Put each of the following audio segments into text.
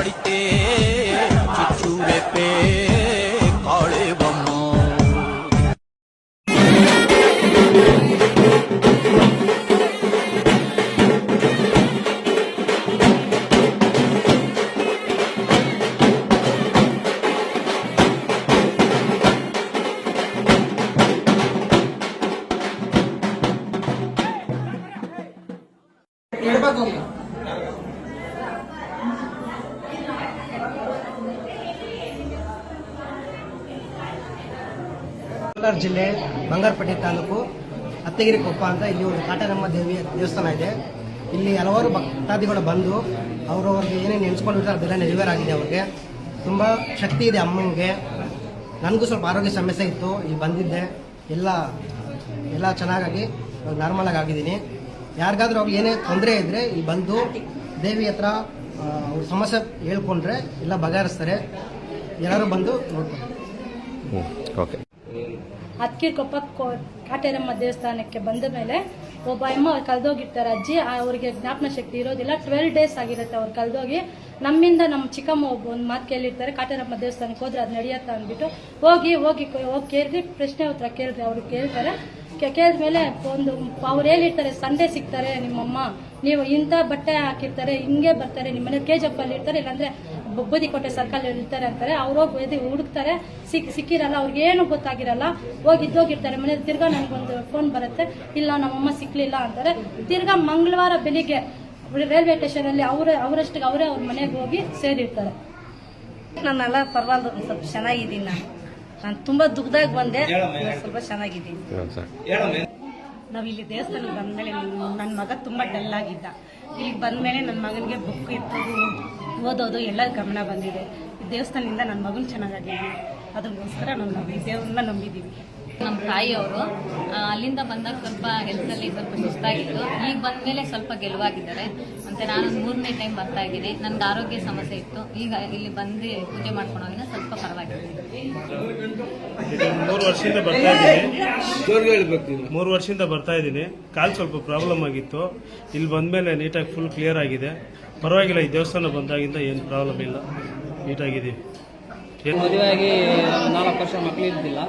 படித்தே சிற்றூரப்பே காளேவம்மா Herba conmigo. Kolar ಜಿಲ್ಲೆ ಬಂಗಾರಪೇಟೆ ತಾಲೂಕು ಅತ್ತಗಿರಿ ಕೊಪ್ಪ ಅಂತ ಇಲ್ಲಿ ಒಂದು ಕಾಟನಮ್ಮ ದೇವಿ ದೇವಸ್ಥಾನ ಇದೆ. ಇಲ್ಲಿ ಹಲವಾರು ಭಕ್ತಾದಿಗಳು ಬಂದು ಅವರವ್ರಿಗೆ ಏನೇನು ನೆನೆಸ್ಕೊಂಡಿರ್ತಾರೆ ಅದೆಲ್ಲ ನೆರವೇರಾಗಿದೆ ಅವ್ರಿಗೆ. ತುಂಬ ಶಕ್ತಿ ಇದೆ ಅಮ್ಮನಿಗೆ ನನಗೂ ಸ್ವಲ್ಪ ಆರೋಗ್ಯ ಸಮಸ್ಯೆ ಇತ್ತು, ಇಲ್ಲಿ ಬಂದಿದ್ದೆ. ಎಲ್ಲ ಎಲ್ಲ ಚೆನ್ನಾಗಾಗಿ ನಾರ್ಮಲಾಗಿ ಆಗಿದ್ದೀನಿ. ಯಾರಿಗಾದ್ರೂ ಅವ್ರಿಗೆ ಏನೇ ತೊಂದರೆ ಇದ್ದರೆ ಇಲ್ಲಿ ಬಂದು ದೇವಿ ಹತ್ರ ಅವ್ರ ಸಮಸ್ಯೆ ಹೇಳ್ಕೊಂಡ್ರೆ ಎಲ್ಲ ಬಗೆಹರಿಸ್ತಾರೆ. ಎಲ್ಲರೂ ಬಂದು ನೋಡ್ಕೊಂಡು ಓಕೆ ಅಕ್ಕಿ ಕೊಪ್ಪ ಕಾಟೇರಮ್ಮ ದೇವಸ್ಥಾನಕ್ಕೆ ಬಂದ ಮೇಲೆ ಒಬ್ಬ ಅಮ್ಮ ಕಳೆದೋಗಿರ್ತಾರೆ ಅಜ್ಜಿ. ಅವ್ರಿಗೆ ಜ್ಞಾಪನ ಶಕ್ತಿ ಇರೋದಿಲ್ಲ. ಟ್ವೆಲ್ ಡೇಸ್ ಆಗಿರುತ್ತೆ ಅವ್ರು ಕಳೆದೋಗಿ. ನಮ್ಮಿಂದ ನಮ್ಮ ಚಿಕ್ಕಮ್ಮ ಒಬ್ಬ ಒಂದು ಮಾತು ಕೇಳಿರ್ತಾರೆ. ಕಾಟೇರಮ್ಮ ದೇವಸ್ಥಾನಕ್ಕೆ ಹೋದ್ರೆ ಅದು ನಡೆಯುತ್ತ ಅಂದ್ಬಿಟ್ಟು ಹೋಗಿ ಹೋಗಿ ಹೋಗಿ ಕೇಳಿದ್ರಿ ಪ್ರಶ್ನೆ ಉತ್ತರ ಕೇಳಿದ್ರೆ ಅವ್ರು ಕೇಳ್ತಾರೆ. ಕೇಳಿದ್ಮೇಲೆ ಒಂದು ಅವ್ರು ಹೇಳಿರ್ತಾರೆ, ಸಂಡೇ ಸಿಗ್ತಾರೆ ನಿಮ್ಮಮ್ಮ. ನೀವು ಇಂಥ ಬಟ್ಟೆ ಹಾಕಿರ್ತಾರೆ, ಹಿಂಗೆ ಬರ್ತಾರೆ. ನಿಮ್ಮನೆ ಕೆ ಜಪ್ಪಲ್ಲಿ ಇರ್ತಾರೆ. ಇಲ್ಲಾಂದ್ರೆ ಬೂದಿಕೋಟೆ ಸರ್ಕಲ್ ಇರ್ತಾರೆ ಅಂತಾರೆ ಅವ್ರು ಹೋಗಿ ಎದ್ದು ಹುಡುಕ್ತಾರೆ ಸಿಕ್ ಸಿಕ್ಕಿರಲ್ಲ ಅವ್ರಿಗೆ ಏನು ಗೊತ್ತಾಗಿರಲ್ಲ ಹೋಗಿ ಇದ್ದೋಗಿರ್ತಾರೆ. ಮನೆ ತಿರ್ಗಾ ನನಗೊಂದು ಫೋನ್ ಬರುತ್ತೆ ಇಲ್ಲ ನಮ್ಮಮ್ಮ ಸಿಕ್ಕಲಿಲ್ಲ ಅಂತಾರೆ. ತಿರ್ಗಾ ಮಂಗಳವಾರ ಬೆಳಿಗ್ಗೆ ರೈಲ್ವೆ ಸ್ಟೇಷನಲ್ಲಿ ಅವರ ಅವರಷ್ಟಿಗೆ ಅವರೇ ಅವ್ರ ಮನೆಗೆ ಹೋಗಿ ಸೇರಿರ್ತಾರೆ. ನಾನೆಲ್ಲ ಪರವಾಗಿಲ್ಲ ಸ್ವಲ್ಪ ಚೆನ್ನಾಗಿದ್ದೀನಿ ನಾನು. ನಾನು ತುಂಬಾ ದುಃಖದಾಗ ಬಂದೆ ಸ್ವಲ್ಪ ಚೆನ್ನಾಗಿದ್ದೀನಿ. ನಾವು ಇಲ್ಲಿ ದೇವಸ್ಥಾನಕ್ಕೆ ಬಂದಮೇಲೆ ನನ್ನ ಮಗ ತುಂಬ ಡಲ್ ಆಗಿದ್ದ. ಇಲ್ಲಿ ಬಂದಮೇಲೆ ನನ್ನ ಮಗನಿಗೆ ಬುಕ್ ಎತ್ತೋದು ಓದೋದು, ಎಲ್ಲ ಗಮನ ಬಂದಿದೆ. ದೇವಸ್ಥಾನದಿಂದ ನನ್ನ ಮಗನ ಚೆನ್ನಾಗಾಗಿದ್ದೀನಿ ಅದಕ್ಕೋಸ್ಕರ ನಾನು ನಂಬಿ ದೇವ್ರನ್ನ ನಂಬಿದ್ದೀವಿ ನಮ್ಮ ತಾಯಿಯವರು ಅಲ್ಲಿಂದ ಬಂದಾಗ ಸ್ವಲ್ಪ ಹೆಲ್ತಲ್ಲಿ ಸ್ವಲ್ಪ ಸುಸ್ತಾಗಿತ್ತು. ಈಗ ಬಂದಮೇಲೆ ಸ್ವಲ್ಪ ಗೆಲುವಾಗಿದ್ದಾರೆ. ಮತ್ತೆ ನಾನು ಮೂರನೇ ಟೈಮ್ ಬರ್ತಾ ಇದ್ದೀನಿ. ನನಗೆ ಆರೋಗ್ಯ ಸಮಸ್ಯೆ ಇತ್ತು. ಈಗ ಇಲ್ಲಿ ಬಂದು ಪೂಜೆ ಮಾಡ್ಕೊಂಡೋಗಿನ ಸ್ವಲ್ಪ ಪರವಾಗಿದೆ ಮೂರು ವರ್ಷದಿಂದ ಬರ್ತಾ ಇದ್ದೀನಿ. ಮೂರು ವರ್ಷದಿಂದ ಬರ್ತಾ ಇದ್ದೀನಿ. ಕಾಲು ಸ್ವಲ್ಪ ಪ್ರಾಬ್ಲಮ್ ಆಗಿತ್ತು. ಇಲ್ಲಿ ಬಂದಮೇಲೆ ನೀಟಾಗಿ ಫುಲ್ ಕ್ಲಿಯರ್ ಆಗಿದೆ. ಪರವಾಗಿಲ್ಲ ಈ ದೇವಸ್ಥಾನ ಬಂದಾಗಿಂದ ಏನು ಪ್ರಾಬ್ಲಮ್ ಇಲ್ಲ. ನೀಟಾಗಿದ್ದೀವಿ ಏನು? ಮದುವೆಯಾಗಿ ನಾಲ್ಕು ವರ್ಷ ಮಕ್ಕಳು ಇದ್ದಿಲ್ಲ.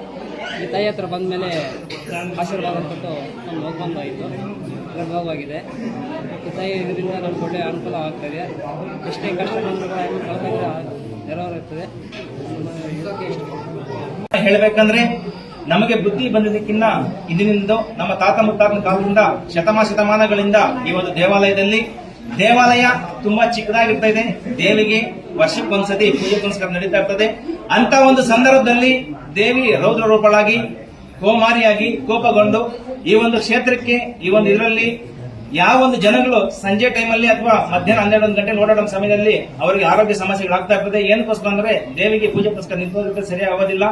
ಈ ತಾಯಿ ಹತ್ರ ಬಂದಮೇಲೆ ಆಶೀರ್ವಾದ ಕೊಟ್ಟು ನಮ್ಮ ಹೋಗಿ ಬಂದಾಯಿತು. ತಾಯಿ ಇದರಿಂದ ನಮ್ಗೆ ಒಳ್ಳೆಯ ಅನುಕೂಲ ಆಗ್ತದೆ. ಎಷ್ಟೇ ಕಷ್ಟ ಇಷ್ಟ. ಹೇಳಬೇಕಂದ್ರೆ ನಮಗೆ ಬುದ್ಧಿ ಬಂದಿದ್ದಕ್ಕಿಂತ ಇದರಿಂದ ನಮ್ಮ ತಾತ ಮುತ್ತಾತನ ಕಾಲದಿಂದ ಶತಮ ಶತಮಾನಗಳಿಂದ ಈ ಒಂದು ದೇವಾಲಯದಲ್ಲಿ ದೇವಾಲಯ ತುಂಬಾ ಚಿಕ್ಕದಾಗಿರ್ತಾ ಇದೆ ದೇವಿಗೆ ವರ್ಷಕ್ಕೊಂದ್ಸತಿ ಪೂಜೆ ಪುನಸ್ಕಾರ ನಡೀತಾ ಇರ್ತದೆ. ಅಂತ ಒಂದು ಸಂದರ್ಭದಲ್ಲಿ ದೇವಿ ರೌದ್ರ ರೂಪಳಾಗಿ ಕೋಮಾರಿಯಾಗಿ ಕೋಪಗೊಂಡು ಈ ಒಂದು ಕ್ಷೇತ್ರಕ್ಕೆ, ಈ ಒಂದು ಇದರಲ್ಲಿ ಯಾವ ಒಂದು ಜನಗಳು ಸಂಜೆ ಟೈಮಲ್ಲಿ ಅಥವಾ ಮಧ್ಯಾಹ್ನ ಹನ್ನೆರಡು ಒಂದು ಗಂಟೆ ಓಡಾಡೋ ಸಮಯದಲ್ಲಿ ಅವರಿಗೆ ಆರೋಗ್ಯ ಸಮಸ್ಯೆಗಳಾಗ್ತಾ ಇರ್ತದೆ. ಏನಕ್ಕೋಸ್ಕರ ಅಂದ್ರೆ ದೇವಿಗೆ ಪೂಜೆ ಪುಸ್ತಕ ನಿಂತೋದಕ್ಕೆ ಸರಿ ಆಗೋದಿಲ್ಲ.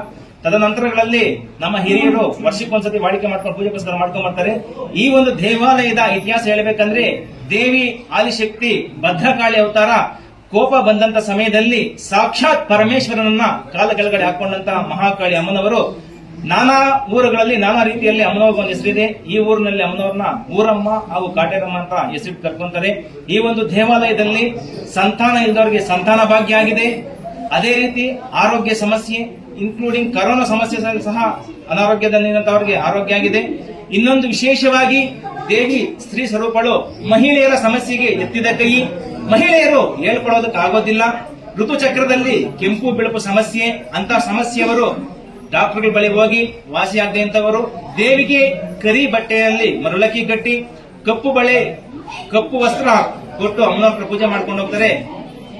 ತದನಂತರಗಳಲ್ಲಿ ನಮ್ಮ ಹಿರಿಯರು ವರ್ಷಕ್ಕೊಂದ್ಸತಿ ವಾಡಿಕೆ ಮಾಡ್ಕೊಂಡು ಪೂಜೆ ಪುಸ್ತಕ ಮಾಡ್ಕೊಂಡು ಬರ್ತಾರೆ. ಈ ಒಂದು ದೇವಾಲಯದ ಇತಿಹಾಸ ಹೇಳಬೇಕಂದ್ರೆ ದೇವಿ ಆದಿಶಕ್ತಿ ಭದ್ರಕಾಳಿ ಅವತಾರ ಕೋಪ ಬಂದಂತ ಸಮಯದಲ್ಲಿ ಸಾಕ್ಷಾತ್ ಪರಮೇಶ್ವರನನ್ನ ಕಾಲ ಕೆಳಗಡೆ ಹಾಕೊಂಡಂತ ಮಹಾಕಾಳಿ ಅಮ್ಮನವರು ನಾನಾ ಊರುಗಳಲ್ಲಿ ನಾನಾ ರೀತಿಯಲ್ಲಿ ಅಮ್ಮನವ್ರಿಗೆ ಒಂದು ಹೆಸರಿದೆ. ಈ ಊರಿನಲ್ಲಿ ಅಮ್ಮನವ್ರನ್ನ ಊರಮ್ಮ ಹಾಗೂ ಕಾಟೇರಮ್ಮ ಅಂತ ಹೆಸರಿಟ್ಟು ಕರ್ಕೊಂತಾರೆ. ಈ ಒಂದು ದೇವಾಲಯದಲ್ಲಿ ಸಂತಾನ ಇಲ್ಲದವರಿಗೆ ಸಂತಾನ ಭಾಗ್ಯ ಆಗಿದೆ. ಅದೇ ರೀತಿ ಆರೋಗ್ಯ ಸಮಸ್ಯೆ ಇನ್ಕ್ಲೂಡಿಂಗ್ ಕರೋನಾ ಸಮಸ್ಯೆ ಸಹ ಅನಾರೋಗ್ಯದಲ್ಲಿರುವಂತವರಿಗೆ ಆರೋಗ್ಯ ಆಗಿದೆ. ಇನ್ನೊಂದು ವಿಶೇಷವಾಗಿ ದೇವಿ ಸ್ತ್ರೀ ಸ್ವರೂಪಗಳು ಮಹಿಳೆಯರ ಸಮಸ್ಯೆಗೆ ಎತ್ತಿದ ಕೈ. ಮಹಿಳೆಯರು ಹೇಳ್ಕೊಳ್ಳೋದಕ್ಕಾಗೋದಿಲ್ಲ. ಋತುಚಕ್ರದಲ್ಲಿ ಕೆಂಪು, ಬಿಳುಪು ಸಮಸ್ಯೆ ಅಂತ ಸಮಸ್ಯೆಯವರು ಡಾಕ್ಟರ್ಗಳ ಬಳಿ ಹೋಗಿ ವಾಸಿಯಾಗದೆ ಅಂತವರು ದೇವಿಗೆ ಕರಿ ಬಟ್ಟೆಯಲ್ಲಿ ಮರಳಕ್ಕಿ ಕಟ್ಟಿ ಕಪ್ಪು ಬಳೆ, ಕಪ್ಪು ವಸ್ತ್ರ ಕೊಟ್ಟು ಅಮ್ಮನವ್ರ ಪೂಜೆ ಮಾಡ್ಕೊಂಡು ಹೋಗ್ತಾರೆ.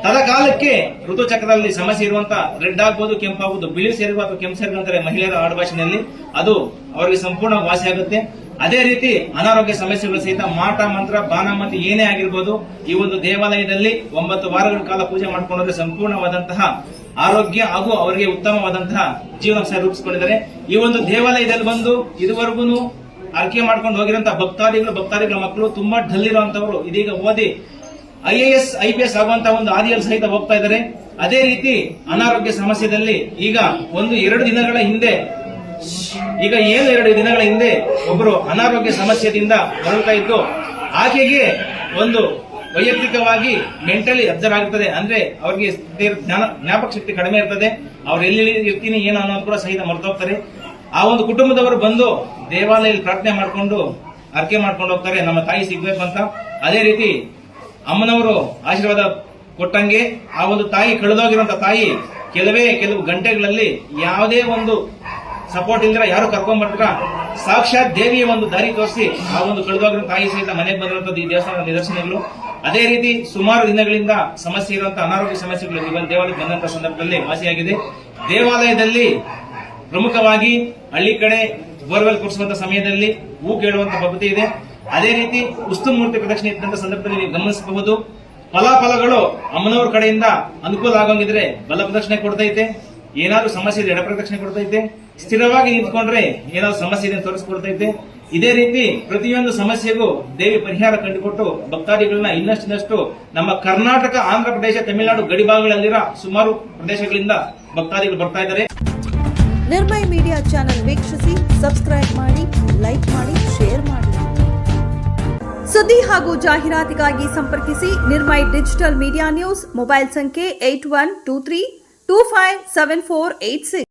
ತದಕಾಲಕ್ಕೆ ಋತುಚಕ್ರದಲ್ಲಿ ಸಮಸ್ಯೆ ಇರುವಂತ ರೆಡ್ ಆಗ್ಬೋದು ಕೆಂಪಾಗ್ಬೋದು, ಬಿಳಿ ಸೇರಿರುವ ಅಥವಾ ಕೆಂಪು ಸೇರಿದಂತಾರೆ ಮಹಿಳೆಯರ ಆಡುಭಾಷೆಯಲ್ಲಿ. ಅದು ಅವರಿಗೆ ಸಂಪೂರ್ಣ ವಾಸಿ ಆಗುತ್ತೆ. ಅದೇ ರೀತಿ ಅನಾರೋಗ್ಯ ಸಮಸ್ಯೆಗಳು ಸಹಿತ ಮಾಟ, ಮಂತ್ರ, ಬಾನ, ಮಂತ್ರ ಏನೇ ಆಗಿರ್ಬೋದು, ಈ ಒಂದು ದೇವಾಲಯದಲ್ಲಿ ಒಂಬತ್ತು ವಾರಗಳ ಕಾಲ ಪೂಜೆ ಮಾಡಿಕೊಂಡ್ರೆ ಸಂಪೂರ್ಣವಾದಂತಹ ಆರೋಗ್ಯ ಹಾಗೂ ಅವರಿಗೆ ಉತ್ತಮವಾದಂತಹ ಜೀವನ ರೂಪಿಸಿಕೊಂಡಿದ್ದಾರೆ. ಈ ಒಂದು ದೇವಾಲಯದಲ್ಲಿ ಬಂದು ಇದುವರೆಗೂ ಆರ್ಕೆ ಮಾಡ್ಕೊಂಡು ಹೋಗಿರುವಂತಹ ಭಕ್ತಾದಿಗಳು, ಭಕ್ತಾದಿಗಳ ಮಕ್ಕಳು ತುಂಬಾ ಢಲ್ಲಿರುವಂತವರು ಇದೀಗ ಓದಿ ಐಎಎಸ್ ಐಪಿಎಸ್ ಆಗುವಂತಹ ಒಂದು ಹಾದಿಯಲ್ಲಿ ಸಹಿತ ಹೋಗ್ತಾ ಇದ್ದಾರೆ. ಅದೇ ರೀತಿ ಅನಾರೋಗ್ಯ ಸಮಸ್ಯೆದಲ್ಲಿ ಈಗ ಒಂದು ಎರಡು ದಿನಗಳ ಹಿಂದೆ ಈಗ ಏನು ಎರಡು ದಿನಗಳ ಹಿಂದೆ ಒಬ್ಬರು ಅನಾರೋಗ್ಯ ಸಮಸ್ಯೆಯಿಂದ ಬರುತ್ತಾ ಇದ್ದು, ಆಕೆಗೆ ಒಂದು ವೈಯಕ್ತಿಕವಾಗಿ ಮೆಂಟಲಿ ಅಬ್ಸರ್ವ್ ಆಗುತ್ತದೆ ಅಂದ್ರೆ ಅವರಿಗೆ ಜ್ಞಾನ, ಜ್ಞಾಪಕ ಶಕ್ತಿ ಕಡಿಮೆ ಇರ್ತದೆ. ಅವ್ರು ಎಲ್ಲಿ ಇರ್ತೀನಿ, ಏನು ಅನ್ನೋದು ಕೂಡ ಸಹಿತ ಮರ್ತೋಗ್ತಾರೆ. ಆ ಒಂದು ಕುಟುಂಬದವರು ಬಂದು ದೇವಾಲಯದಲ್ಲಿ ಪ್ರಾರ್ಥನೆ ಮಾಡಿಕೊಂಡು ಅರ್ಕೆ ಮಾಡ್ಕೊಂಡು ಹೋಗ್ತಾರೆ. ನಮ್ಮ ತಾಯಿ ಸಿಗ್ಬೇಕು ಅಂತ. ಅದೇ ರೀತಿ ಅಮ್ಮನವರು ಆಶೀರ್ವಾದ ಕೊಟ್ಟಂಗೆ ಆ ಒಂದು ತಾಯಿ ಕಳೆದೋಗಿರುವಂತ ತಾಯಿ ಕೆಲವೇ ಕೆಲವು ಗಂಟೆಗಳಲ್ಲಿ ಯಾವುದೇ ಒಂದು ಸಪೋರ್ಟ್ ಇಲ್ದಿರ ಯಾರು ಕರ್ಕೊಂಡ್ ಬರ್ತೀರ? ಸಾಕ್ಷಾತ್ ದೇವಿಯ ಒಂದು ದಾರಿ ತೋರಿಸಿ ಆ ಒಂದು ಕಳೆದೋಗಿರೋ ತಾಯಿ ಸಹಿತ ಮನೆಗೆ ಬಂದಿರುವಂತದ್ದು ಈ ದೇವಸ್ಥಾನದ ನಿದರ್ಶನಗಳು. ಅದೇ ರೀತಿ ಸುಮಾರು ದಿನಗಳಿಂದ ಸಮಸ್ಯೆ ಇರುವಂತ ಅನಾರೋಗ್ಯ ಸಮಸ್ಯೆಗಳು ದೇವಾಲಯಕ್ಕೆ ಬಂದಂತ ಸಂದರ್ಭದಲ್ಲಿ ವಾಸಿಯಾಗಿದೆ. ದೇವಾಲಯದಲ್ಲಿ ಪ್ರಮುಖವಾಗಿ ಹಳ್ಳಿ ಕಡೆ ಬೋರ್ವೆಲ್ ಕೊಡಿಸುವಂತ ಸಮಯದಲ್ಲಿ ಹೂ ಕೇಳುವಂತ ಪದ್ಧತಿ ಇದೆ. ಅದೇ ರೀತಿ ಉಸ್ತು ಮೂರ್ತಿ ಪ್ರದಕ್ಷಿಣೆ ಇದ್ದಂತ ಸಂದರ್ಭದಲ್ಲಿ ನೀವು ಗಮನಿಸಬಹುದು. ಫಲಾಫಲಗಳು ಅಮ್ಮನವ್ರ ಕಡೆಯಿಂದ ಅನುಕೂಲ ಆಗೋಂಗಿದ್ರೆ ಬಲ ಪ್ರದಕ್ಷಿಣೆ ಕೊಡ್ತೈತೆ. ಏನಾದ್ರೂ ಸಮಸ್ಯೆ ಇದೆ ಎಡ ಪ್ರದಕ್ಷಿಣೆ ಕೊಡ್ತೈತೆ. ಸ್ಥಿರವಾಗಿ ನಿಂತ್ಕೊಂಡ್ರೆ ಏನೋ ಸಮಸ್ಯೆ ಇದೆ ತೋರಿಸ್ಕೊಡ್ತೈತೆ ಇದೇ ರೀತಿ ಪ್ರತಿಯೊಂದು ಸಮಸ್ಯೆಗೂ ದೇವಿ ಪರಿಹಾರ ಕಂಡುಕೊಟ್ಟು ಭಕ್ತಾದಿಗಳನ್ನ ಇನ್ನಷ್ಟಿನಷ್ಟು ನಮ್ಮ ಕರ್ನಾಟಕ, ಆಂಧ್ರ ಪ್ರದೇಶ, ತಮಿಳುನಾಡು ಗಡಿಭಾಗಗಳಲ್ಲಿರೋ ಸುಮಾರು ಪ್ರದೇಶಗಳಿಂದ ಭಕ್ತಾದಿಗಳು ಬರ್ತಾ ಇದ್ದಾರೆ. ನಿರ್ಮಯ ಮೀಡಿಯಾ ಚಾನೆಲ್ ವೀಕ್ಷಿಸಿ, ಸಬ್ಸ್ಕ್ರೈಬ್ ಮಾಡಿ, ಲೈಕ್ ಮಾಡಿ, ಶೇರ್ ಮಾಡಿ. ಸುದ್ದಿ ಹಾಗೂ ಜಾಹೀರಾತಿಗಾಗಿ ಸಂಪರ್ಕಿಸಿ Nirmay digital media news mobile ಸಂಖ್ಯೆ eight one two three two five seven four eight six.